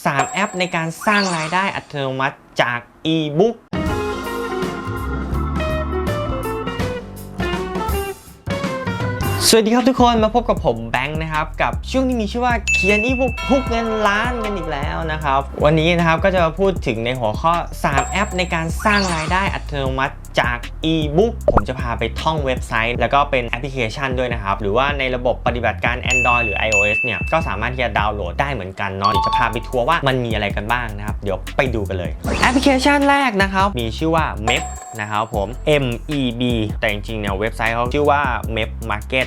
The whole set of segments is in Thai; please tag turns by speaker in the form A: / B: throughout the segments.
A: 3 แอปในการสร้างรายได้อัตโนมัติจาก e-book สวัสดีครับทุกคนมาพบกับผมแบงค์นะครับกับช่วงที่มีชื่อว่าเขียนอีบุ๊กทุกเงินล้านกันอีกแล้วนะครับ วันนี้นะครับก็จะมาพูดถึงในหัวข้อ 3 แอปในการสร้างรายได้อัตโนมัติจาก e-book ผมจะพาไปท่องเว็บไซต์ แล้วก็เป็นแอปพลิเคชันด้วยนะครับ หรือว่าในระบบปฏิบัติการ Android หรือ iOS เนี่ยก็สามารถที่จะดาวน์โหลดได้เหมือนกันเนาะจะพาไปทัวร์ว่ามันมีอะไรกันบ้างนะครับเดี๋ยวไปดูกันเลย แอปพลิเคชันแรกนะครับมีชื่อว่า Mep นะครับผม M E B แต่จริงๆเนี่ยเว็บไซต์เขาชื่อว่า Map Market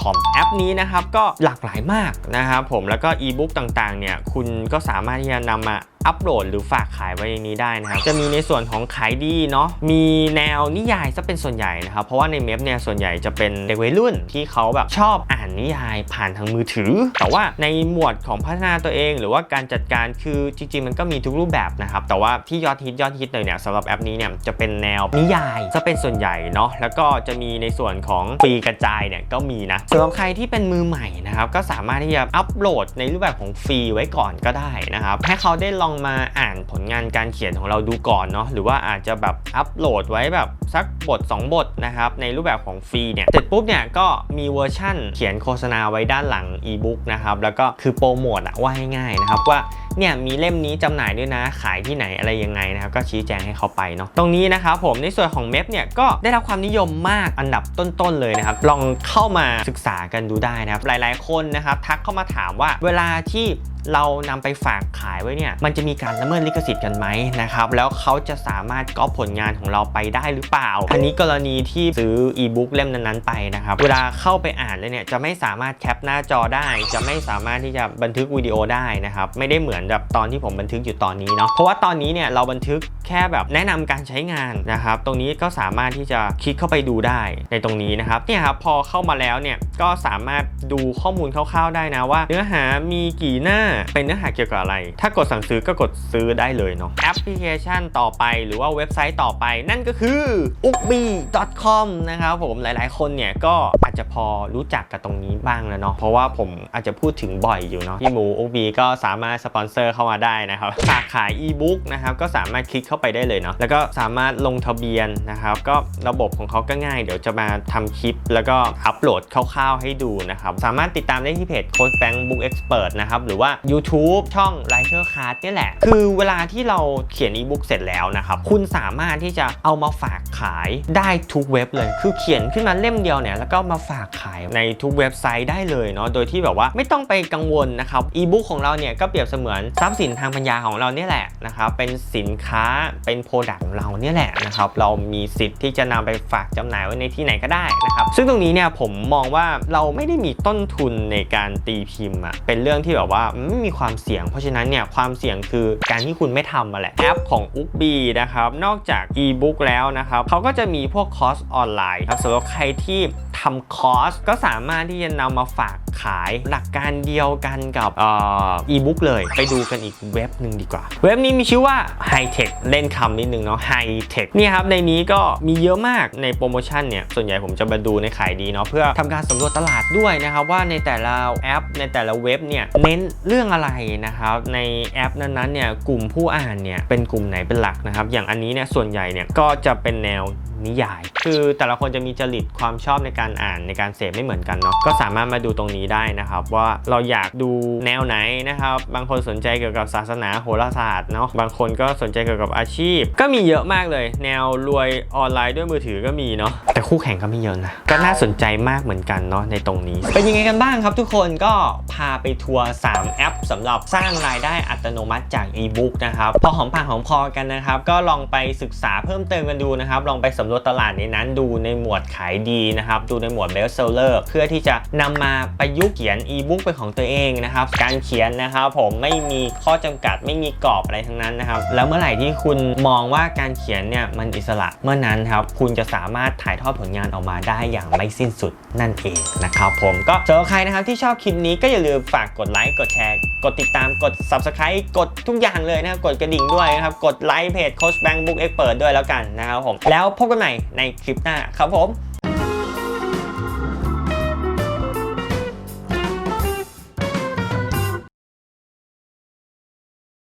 A: .com แอปนี้นะครับก็หลากหลายมากนะครับผมแล้วก็ e-book ต่างๆเนี่ยคุณก็สามารถที่จะนำมาอัปโหลดหรือฝากขายไว้ในนี้ได้นะครับ จะมีในส่วนของขายดีเนาะ มีแนวนิยายซะเป็นส่วนใหญ่นะครับ เพราะว่าในเมฟเนี่ยส่วนใหญ่จะเป็นเด็กวัยรุ่นที่เขาแบบชอบอ่านนิยายผ่านทางมือถือ แต่ว่าในหมวดของพัฒนาตัวเอง หรือว่าการจัดการคือจริงๆ มันก็มีทุกรูปแบบนะครับ แต่ว่าที่ยอดฮิตยอดฮิตเลยเนี่ยสำหรับแอปนี้เนี่ยจะเป็นแนวนิยายซะเป็นส่วนใหญ่เนาะ แล้วก็จะมีในส่วนของฟรีกระจายเนี่ยก็มีนะสำหรับใครที่เป็นมือใหม่นะครับก็สามารถที่จะอัปโหลดในรูปแบบของฟรีไว้ก่อนก็ได้นะครับให้เขาได้ลองมาอ่านผลงานการเขียนของเราดูก่อนเนาะหรือว่าอาจจะแบบอัปโหลดไว้แบบสักบท 2 บทนะครับในรูปแบบของฟรีเนี่ยเสร็จปุ๊บเนี่ยก็มีเวอร์ชั่นเขียนโฆษณาไว้ด้านหลังอีบุ๊กนะครับแล้วก็คือโปรโมทอะว่าให้ง่ายนะครับว่าเนี่ยมีเล่มนี้จำหน่ายด้วยนะขายที่ไหนอะไรยังไงนะครับก็ชี้แจงให้เขาไปเนาะตรงนี้นะครับผมในส่วนของเมฟเนี่ยก็ได้รับความนิยมมากอันดับต้นๆเลยนะครับลองเข้ามาศึกษากันดูได้นะครับหลาย ๆคนนะครับทักเข้ามาถามว่าเวลาที่ เรานำไปฝากขายไว้เนี่ยมันจะมีการละเมิดลิขสิทธิ์กันไหมนะครับแล้วเขาจะสามารถก๊อปผลงานของเราไปได้หรือเปล่า อันนี้กรณีที่ซื้ออีบุ๊กเล่มนั้นๆไปนะครับเวลาเข้าไปอ่านเลยเนี่ยจะไม่สามารถแคปหน้าจอได้ จะไม่สามารถที่จะบันทึกวิดีโอได้นะครับไม่ได้เหมือนแบบตอนที่ผมบันทึกอยู่ตอนนี้เนาะเพราะว่าตอนนี้เนี่ยเราบันทึกแค่แบบแนะนำการใช้งานนะครับตรงนี้ก็สามารถที่จะคลิกเข้าไปดูได้ในตรงนี้นะครับเนี่ยครับพอเข้ามาแล้วเนี่ยก็สามารถดูข้อมูลคร่าวๆได้นะว่า เนื้อหามีกี่หน้าเป็นเนื้อหาเกี่ยวกับอะไร ถ้ากดสั่งซื้อก็กดซื้อได้เลยเนาะแอปพลิเคชันต่อไปหรือว่าเว็บไซต์ต่อไป นั่นก็คือ ukbi.com นะครับผมหลายๆ คนเนี่ยก็อาจจะพอรู้จักกับตรงนี้บ้างแล้วเนาะเพราะว่าผมอาจจะพูดถึงบ่อยอยู่เนาะพี่หมู ukbi ก็สามารถสปอนเซอร์เข้ามาได้นะครับฝากขายอีบุ๊กนะครับก็สามารถคลิกเข้าไปได้เลยเนาะแล้วก็สามารถลงทะเบียนนะครับก็ระบบของเขาก็ง่าย เดี๋ยวจะมาทำคลิป แล้วก็อัปโหลดคร่าวๆให้ดูนะครับสามารถติดตามได้ที่เพจ Coach Bank Book Expert นะครับหรือว่า YouTube ช่อง r i t e r Card เนี่ยแหละ คือเวลาที่เราเขียนอีบุ๊กเสร็จแล้วนะครับ คุณสามารถที่จะเอามาฝากขายได้ทุกเว็บเลย คือเขียนขึ้นมาเล่มเดียวเนี่ย แล้วก็มาฝากขายในทุกเว็บไซต์ได้เลยเนาะ โดยที่แบบว่าไม่ต้องไปกังวลนะครับ อีบุ๊กของเราเนี่ยก็เปรียบเสมือนทรัพย์สินทางปัญญาของเราเนี่ยแหละนะครับ เป็นสินค้า เป็นโปรดักต์ของเราเนี่ยแหละนะครับ เรามีสิทธิ์ที่จะนำไปฝากจำหน่ายไว้ในที่ไหนก็ได้นะครับ ซึ่งตรงนี้เนี่ยผมมองว่าเราไม่ได้มีต้นทุนในการตีพิมพ์อะเป็นเรื่องที่แบบว่าไไม่มีความเสี่ยง เพราะฉะนั้นเนี่ยความเสี่ยงคือการที่คุณไม่ทำมาแหละแอปของ u b บีนะครับนอกจาก e-book แล้วนะครับเขาก็จะมีพวกคอร์สออนไลน์ครับสำหรับใครที่ทำคอร์สก็สามารถที่จะนำมาฝากขายหลักการเดียวกันกับอ่อ e-book เลย ไปดูกันอีกเว็บหนึ่งดีกว่า เว็บนี้มีชื่อว่า High Tech เล่นคำนิดนึงเนาะ High Tech เนี่ยครับในนี้ก็มีเยอะมากในโปรโมชั่นเนี่ย ส่วนใหญ่ผมจะมาดูในขายดีเนาะเพื่อทำการสำรวจตลาดด้วยนะครับว่าในแต่ละแอปในแต่ละเว็บเนี่ยเน้นเรื่องอะไรนะครับในแอปนั้นๆเนี่ยกลุ่มผู้อ่านเนี่ยเป็นกลุ่มไหนเป็นหลักนะครับ อย่างอันนี้เนี่ยส่วนใหญ่เนี่ยก็จะเป็นแนวนิยาย คือแต่ละคนจะมีจริตความชอบในการอ่านในการเสพไม่เหมือนกันเนาะก็สามารถมาดูตรงนี้ได้นะครับ ว่าเราอยากดูแนวไหนนะครับ บางคนสนใจเกี่ยวกับศาสนาโหราศาสตร์เนาะบางคนก็สนใจเกี่ยวกับอาชีพ ก็มีเยอะมากเลย แนวรวยออนไลน์ด้วยมือถือก็มีเนาะแต่คู่แข่งก็ไม่เยอะนะก็น่าสนใจมากเหมือนกันเนาะในตรงนี้ เป็นยังไงกันบ้างครับทุกคนก็พาไปทัวร์3แออปสำหรับสร้างรายได้อัตโนมัติจากอีบุ๊กนะครับ พอหอมปากหอมคอกันนะครับ ก็ลองไปศึกษาเพิ่มเติมกันดูนะครับ ลองไปสำรวจตลาดในนั้นดูในหมวดขายดีนะครับ ดูในหมวดเบสเซลเลอร์เพื่อที่จะนำมาประยุกต์เขียนอีบุ๊กเป็นของตัวเองนะครับ การเขียนนะครับผมไม่มีข้อจำกัดไม่มีกรอบอะไรทั้งนั้นนะครับ แล้วเมื่อไหร่ที่คุณมองว่าการเขียนเนี่ยมันอิสระเมื่อนั้นครับคุณจะสามารถถ่ายทอดผลงานออกมาได้อย่างไม่สิ้นสุดนั่นเองนะครับผมก็สำหรับใครนะครับที่ชอบคลิปนี้ก็อย่าลืมฝากกดไลค์กดแชร์กดติดตามกด subscribe กดทุกอย่างเลยนะครับ กดกระดิ่งด้วยนะครับ กดไลค์เพจ Coach Bank Book Expert ด้วยแล้วกันนะครับผม แล้วพบกันใหม่ในคลิปหน้าครับผม